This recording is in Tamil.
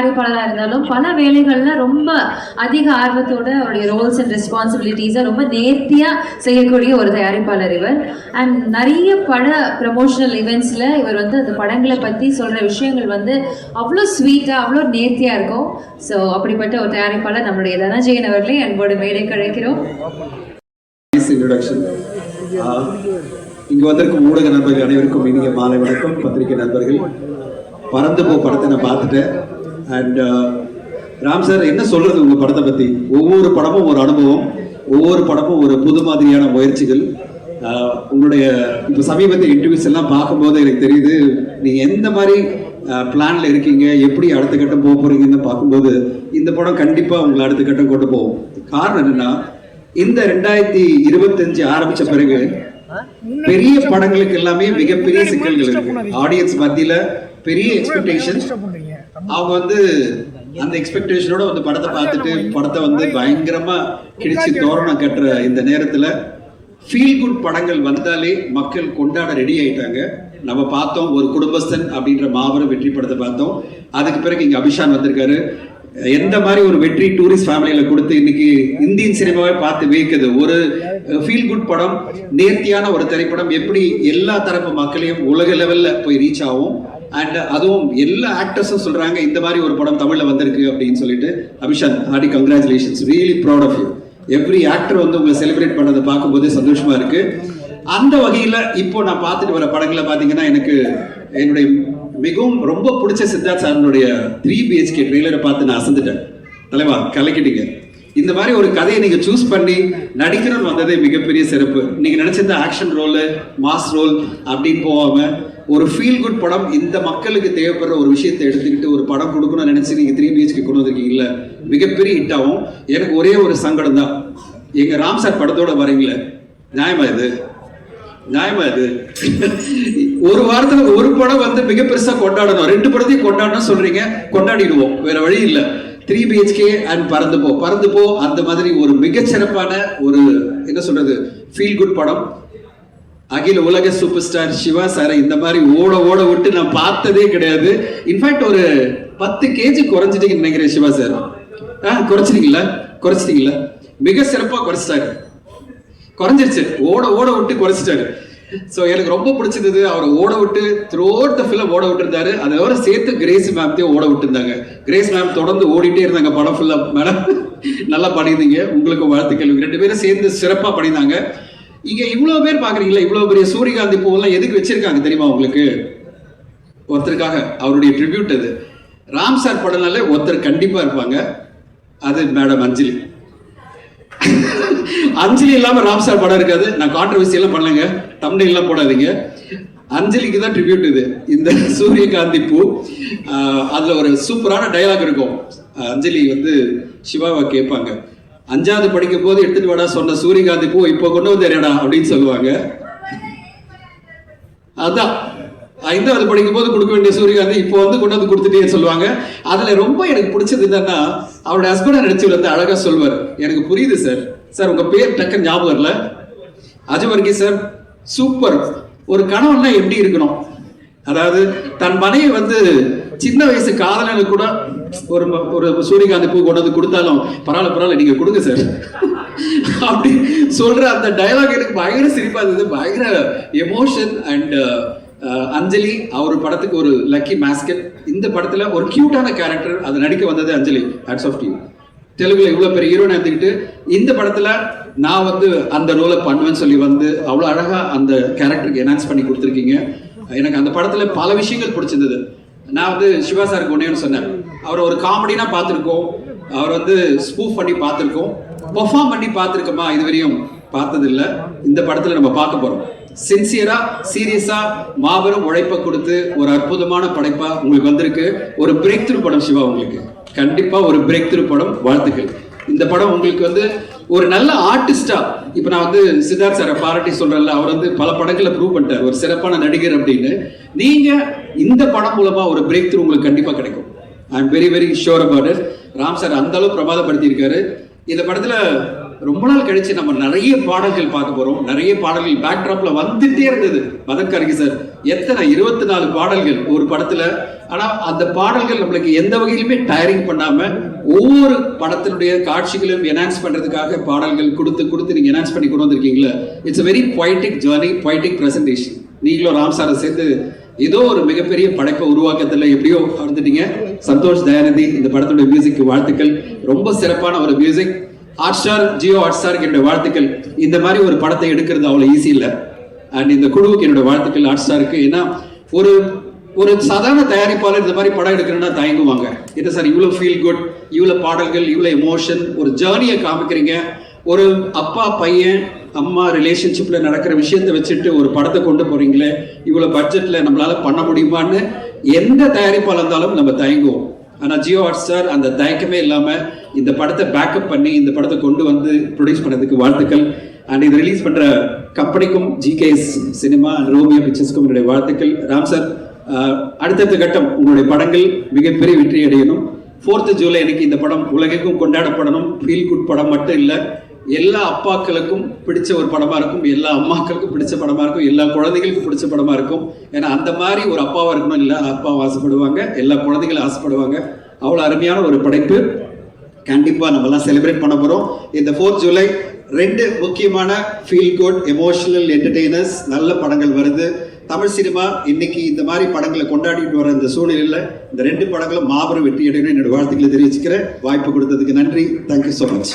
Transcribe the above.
தயாரிப்பாளராக இருந்தாலும் பல வேலைகளில் ரொம்ப அதிக ஆர்வத்தோட அவருடைய ரோல்ஸ் அண்ட் ரெஸ்பான்சிபிலிட்டிஸை ரொம்ப நேர்த்தியாக செய்யக்கூடிய ஒரு தயாரிப்பாளர் இவர். அண்ட் நிறைய பட ப்ரமோஷனல் இவெண்ட்ஸில் இவர் வந்து அந்த படங்களை பற்றி சொல்கிற விஷயங்கள் வந்து அவ்வளோ ஸ்வீட்டாக அவ்வளோ நேர்த்தியாக இருக்கும். ஸோ அப்படிப்பட்ட ஒரு தயாரிப்பாளர் நம்மளுடைய தனஜெயன் அவர்களே அன்போடு மேடை கிடைக்கிறோம் நைஸ் இங்கு வந்திருக்கும் ஊடக நண்பர்கள் அனைவருக்கும் இனிய மாலை வணக்கம். பத்திரிகை நண்பர்கள் பறந்து போ படத்தை நான் பார்த்துட்டேன். அண்ட் uh, ராம் சார் என்ன சொல்றது உங்க படத்தை பத்தி? ஒவ்வொரு படமும் ஒரு அனுபவம் ஒவ்வொரு படமும் ஒரு புது மாதிரியான முயற்சிகள். ஆஹ் உங்களுடைய இப்போ சமீபத்திய இன்டர்வியூஸ் எல்லாம் பார்க்கும்போது எனக்கு தெரியுது நீங்கள் எந்த மாதிரி பிளான்ல இருக்கீங்க எப்படி அடுத்த கட்டம் போக போறீங்கன்னு பார்க்கும்போது இந்த படம் கண்டிப்பா உங்களை அடுத்த கட்டம் கொண்டு போகும். காரணம் என்னன்னா இந்த ரெண்டாயிரத்தி இருபத்தஞ்சு ஆரம்பிச்ச பிறகு பெரிய படங்களுக்கு எல்லாமே மிகப்பெரிய சிக்கல்கள் இருக்கு. ஆடியன்ஸ் மத்தியில பெரிய எக்ஸ்பெக்டேஷன் அவங்க வந்து அந்த எக்ஸ்பெக்டேஷனோட வந்து படத்தை பார்த்துட்டு படத்தை வந்து பயங்கரமா கிழிச்சு தோரணம் கட்டுற இந்த நேரத்துல ஃபீல் குட் படங்கள் வந்தாலே மக்கள் கொண்டாட ரெடி ஆயிட்டாங்க. நம்ம பார்த்தோம் ஒரு குடும்பஸ்தன் அப்படின்ற மாபெரும் வெற்றி படத்தை பார்த்தோம். அதுக்கு பிறகு இங்க அபிஷான் வந்திருக்காரு. எந்த மாதிரி ஒரு வெற்றி டூரிஸ்ட் ஃபேமிலியில கொடுத்து இன்னைக்கு இந்தியன் சினிமாவை பார்த்து வியக்குது. ஒரு ஃபீல் குட் படம் நேர்த்தியான ஒரு திரைப்படம் எப்படி எல்லா தரப்பு மக்களையும் உலக லெவல்ல போய் ரீச் ஆகும். அண்ட் அதுவும் எல்லா ஆக்டர்ஸும் சொல்றாங்க இந்த மாதிரி ஒரு படம் தமிழ்ல வந்திருக்கு அப்படின்னு சொல்லிட்டு. Abishan hearty congratulations really proud of you every actor வந்து உங்களை செலிப்ரேட் பண்ணதை பார்க்கும்போது சந்தோஷமா இருக்கு. அந்த வகையில இப்போ நான் பார்த்துட்டு வர படங்களை பாத்தீங்கன்னா எனக்கு என்னுடைய மிகவும் ரொம்ப பிடிச்ச சித்தார்த் சாரனுடைய த்ரீ பிஹெச்கே ட்ரெய்லரை பார்த்து நான் அசந்துட்டேன். தலைவா கலக்கிட்டீங்க. இந்த மாதிரி ஒரு கதையை நீங்க சூஸ் பண்ணி நடிக்கணும்னு வந்ததே மிகப்பெரிய சிறப்பு. நீங்க நினைச்சிருந்த ஆக்ஷன் ரோல் மாஸ் ரோல் அப்படின்னு போகாம ஒரு ஃபீல் குட் படம் இந்த மக்களுக்கு தேவைப்படுற ஒரு விஷயத்தை எடுத்துக்கிட்டு ஒரு படம் கொடுக்கணும்னு நினைச்சு நீங்க த்ரீ பிஹெச்கே கொண்டு வந்திருக்கீங்கல்ல மிகப்பெரிய ஹிட் ஆகும். எனக்கு ஒரே ஒரு சங்கடம் தான். எங்க ராம் சார் படத்தோட வரீங்களே நியாயமா இது? நியாயமா இது? ஒரு வாரத்துல ஒரு படம் வந்து மிக பெருசா கொண்டாடணும். ரெண்டு படத்தையும் கொண்டாடணும் சொல்றீங்க கொண்டாடிடுவோம். வேற வழி இல்லை. த்ரீ பிஹெச்கே அண்ட் பறந்து போ. பறந்து போ அந்த மாதிரி ஒரு மிகச்சிறப்பான ஒரு என்ன சொல்றது ஃபீல் குட் படம். அகில உலக சூப்பர் ஸ்டார் சிவா சாரை இந்த மாதிரி ஓட ஓட விட்டு நான் பார்த்ததே கிடையாது. இன்ஃபேக்ட் ஒரு பத்து கேஜி குறைஞ்சிட்டீங்கன்னு நினைக்கிறேன் சிவா சார். ஆ குறைச்சிட்டீங்களா? குறைச்சிட்டீங்களா? மிக சிறப்பா குறைச்சிட்டாரு. குறைஞ்சிருச்சு. ஓட ஓட விட்டு குறைச்சிட்டாரு. ஸோ எனக்கு ரொம்ப பிடிச்சிருந்தது அவரை ஓட விட்டு த்ரூ த ஃபில்ம் ஓட விட்டுருந்தாரு. அதோட சேர்த்து கிரேஸ் மேம்த்தையும் ஓட விட்டுருந்தாங்க. கிரேஸ் மேம் தொடர்ந்து ஓடிட்டே இருந்தாங்க படம் ஃபுல்லாக மேடம் நல்லா பண்ணியிருந்தீங்க. உங்களுக்கு வாழ்த்துக்கள். ரெண்டு பேரும் சேர்ந்து சிறப்பாக பண்ணியிருந்தாங்க. இங்கே இவ்வளோ பேர் பார்க்குறீங்களா? இவ்வளோ பெரிய சூரியகாந்தி பூவெல்லாம் எதுக்கு வச்சிருக்காங்க தெரியுமா உங்களுக்கு? ஒருத்தருக்காக அவருடைய ட்ரிபியூட் அது. ராம் சார் படம்னாலே ஒருத்தர் கண்டிப்பாக இருப்பாங்க. அது மேடம் அஞ்சலி. அஞ்சலி இல்லாம ராம்சார் படம் இருக்காது. நான் கான்ட்ரவர்சி எல்லாம் பண்ணலங்க. தமிழ் எல்லாம் போடாதீங்க. அஞ்சலிக்கு தான் ட்ரிபியூட் இது. இந்த சூரியகாந்தி பூ. அதுல ஒரு சூப்பரான டயலாக் இருக்கும். அஞ்சலி வந்து சிவாவை கேட்பாங்க. அஞ்சாவது படிக்கும் போது எடுத்துட்டு வாடா சொன்ன சூரியகாந்தி பூ இப்போ கொண்டு வந்து அப்படின்னு சொல்லுவாங்க. அதான். ஐந்தாவது படிக்கும் போது கொடுக்க வேண்டிய சூரியகாந்தி இப்போ வந்து கொண்டு வந்து கொடுத்துட்டே சொல்லுவாங்க. அதுல ரொம்ப எனக்கு பிடிச்சது என்னன்னா அவரோட ஹஸ்பண்டை நடிச்சவர் வந்து அழகா சொல்வார். எனக்கு புரியுது சார் சார் உங்க பேர் டக்குன்னு ஞாபகம் வரல. அஜவர்கி சார் சூப்பர் ஒரு கணவன்னா எப்படி இருக்கணும்? அதாவது தன் மனைவி வந்து சின்ன வயசு காதலனுக்கு கூட ஒரு ஒரு சூரியகாந்தி பூ கொண்டு வந்து கொடுத்தாலும் பரவாயில்ல பரவாயில்ல நீங்க கொடுங்க சார் அப்படி சொல்ற அந்த டைலாக் எனக்கு பயங்கர சிரிப்பா இருந்தது. பயங்கர எமோஷன் அண்ட் அஞ்சலி அவர் படத்துக்கு ஒரு லக்கி மாஸ்கெட் இந்த படத்துல ஒரு கியூட்டான கேரக்டர் அது நடிக்க வந்தது அஞ்சலி ஹேட்ஸ் ஆஃப் டியூ தெலுங்குல இவ்வளவு பெரிய ஹீரோனை எடுத்துக்கிட்டு இந்த படத்துல நான் வந்து அந்த ரோலை பண்ணுவேன்னு சொல்லி வந்து அவ்வளோ அழகா அந்த கேரக்டருக்கு என்ஹான்ஸ் பண்ணி கொடுத்துருக்கீங்க. எனக்கு அந்த படத்துல பல விஷயங்கள் பிடிச்சிருந்தது. நான் வந்து சிவா சாருக்கு ஒன்னே சொன்னேன். அவர் ஒரு காமெடினா பார்த்துருக்கோம். அவர் வந்து ஸ்பூஃப் பண்ணி பார்த்துருக்கோம். பெர்ஃபார்ம் பண்ணி பார்த்துருக்கோமா இதுவரையும் பார்த்ததில்லை. இந்த படத்துல நம்ம பார்க்க போறோம். சின்சியரா சீரியஸா மாபெரும் உழைப்பை கொடுத்து ஒரு அற்புதமான படைப்பா உங்களுக்கு வந்திருக்கு. ஒரு பிரேக் த்ரூ படம் சிவா உங்களுக்கு. கண்டிப்பா ஒரு பிரேக் த்ரூ படம் வாழ்த்துக்கள். இந்த படம் உங்களுக்கு வந்து ஒரு நல்ல ஆர்டிஸ்டா இப்ப நான் வந்து சித்தார்த் சாரை பாராட்டி சொல்றேன்ல அவர் வந்து பல படங்களை ப்ரூவ் பண்ணிட்டார். ஒரு சிறப்பான நடிகர் அப்படின்னு. நீங்க இந்த படம் மூலமா ஒரு பிரேக் த்ரூ உங்களுக்கு கண்டிப்பா கிடைக்கும். I am very very sure about it Ram sir அந்த அளவு பிரமாதப்படுத்தியிருக்காரு. இந்த படத்துல ரொம்ப நாள் கழிச்சு நம்ம நிறைய பாடல்கள் பார்க்க போறோம். நிறைய பாடல்கள் பேக்ட்ராப்ல வந்துட்டே இருந்தது. மதன் கார்கி சார் எத்தனை? இருபத்தி நாலு பாடல்கள் ஒரு படத்துல. ஆனா அந்த பாடல்கள் நம்மளுக்கு எந்த வகையிலுமே டயரிங் பண்ணாம ஒவ்வொரு படத்தினுடைய காட்சிகளையும் என்ஹான்ஸ் பண்றதுக்காக பாடல்கள் கொடுத்து கொடுத்து நீங்க என்ஹான்ஸ் பண்ணி கொண்டு வந்திருக்கீங்களா. It's very poetic journey poetic presentation நீங்களும் ராம் சாரை சேர்ந்து ஏதோ ஒரு மிகப்பெரிய படைப்பை உருவாக்கத்துல எப்படியோ வந்துட்டீங்க சந்தோஷ் தயாநிதி இந்த படத்துடைய மியூசிக் வாழ்த்துக்கள். ரொம்ப சிறப்பான ஒரு music Hotstar Jio hot ஸ்டாருக்கு என்னுடைய வாழ்த்துக்கள். இந்த மாதிரி ஒரு படத்தை எடுக்கிறது அவ்வளோ ஈஸி இல்லை. அண்ட் இந்த குழுவுக்கு என்னோட வாழ்த்துக்கள் ஹாட் ஸ்டாருக்கு ஏன்னா ஒரு ஒரு சாதாரண தயாரிப்பாளர் இந்த மாதிரி படம் எடுக்கணும்னா தயங்குவாங்க. என்ன சார் இவ்வளோ ஃபீல் குட் இவ்வளோ பாடல்கள் இவ்வளோ எமோஷன் ஒரு ஜேர்னியை காமிக்கிறீங்க. ஒரு அப்பா பையன் அம்மா ரிலேஷன்ஷிப்பில் நடக்கிற விஷயத்தை வச்சுட்டு ஒரு படத்தை கொண்டு போகிறீங்களே இவ்வளோ பட்ஜெட்டில் நம்மளால் பண்ண முடியுமான்னு எந்த தயாரிப்பாக இருந்தாலும் நம்ம தயங்குவோம். ஆனால் ஜியோ ஹாட் ஸ்டார் அந்த தயக்கமே இல்லாமல் இந்த படத்தை பேக்கப் பண்ணி இந்த படத்தை கொண்டு வந்து ப்ரொடியூஸ் பண்ணதுக்கு வாழ்த்துக்கள். அண்ட் இது ரிலீஸ் பண்ணுற கம்பெனிக்கும் ஜிகேஎஸ் சினிமா அண்ட் ரோமியோ பிக்சர்ஸ்க்கும் என்னுடைய வாழ்த்துக்கள். ராம் சார் அடுத்தடுத்த கட்டம் உங்களுடைய படங்கள் மிகப்பெரிய வெற்றி அடையணும். ஃபோர்த்து ஜூலை எனக்கு இந்த படம் உலகிற்கும் கொண்டாடப்படணும். ஃபீல் குட் படம் மட்டும் இல்லை எல்லா அப்பாக்களுக்கும் பிடிச்ச ஒரு படமாக இருக்கும் எல்லா அம்மாக்களுக்கும் பிடிச்ச படமாக இருக்கும் எல்லா குழந்தைகளுக்கும் பிடிச்ச படமாக இருக்கும். ஏன்னா அந்த மாதிரி ஒரு அப்பாவாக இருக்கணும் எல்லா அப்பா ஆசைப்படுவாங்க எல்லா குழந்தைகளும் ஆசைப்படுவாங்க. அவ்வளோ அருமையான ஒரு படைப்பு. கண்டிப்பாக நம்மலாம் செலிப்ரேட் பண்ண போகிறோம் இந்த ஃபோர்த் ஜூலை ரெண்டு முக்கியமான ஃபீல் குட் எமோஷனல் என்டர்டெய்னர்ஸ் நல்ல படங்கள் வருது. தமிழ் சினிமா இன்னைக்கு இந்த மாதிரி படங்களை கொண்டாடிட்டு வர இந்த சூழ்நிலையில் இந்த ரெண்டு படங்களும் மாபெரும் வெற்றி அடையணும் என்னோட வாழ்த்துக்களை தெரிவிச்சுக்கிறேன். வாய்ப்பு கொடுத்ததுக்கு நன்றி. Thank you so much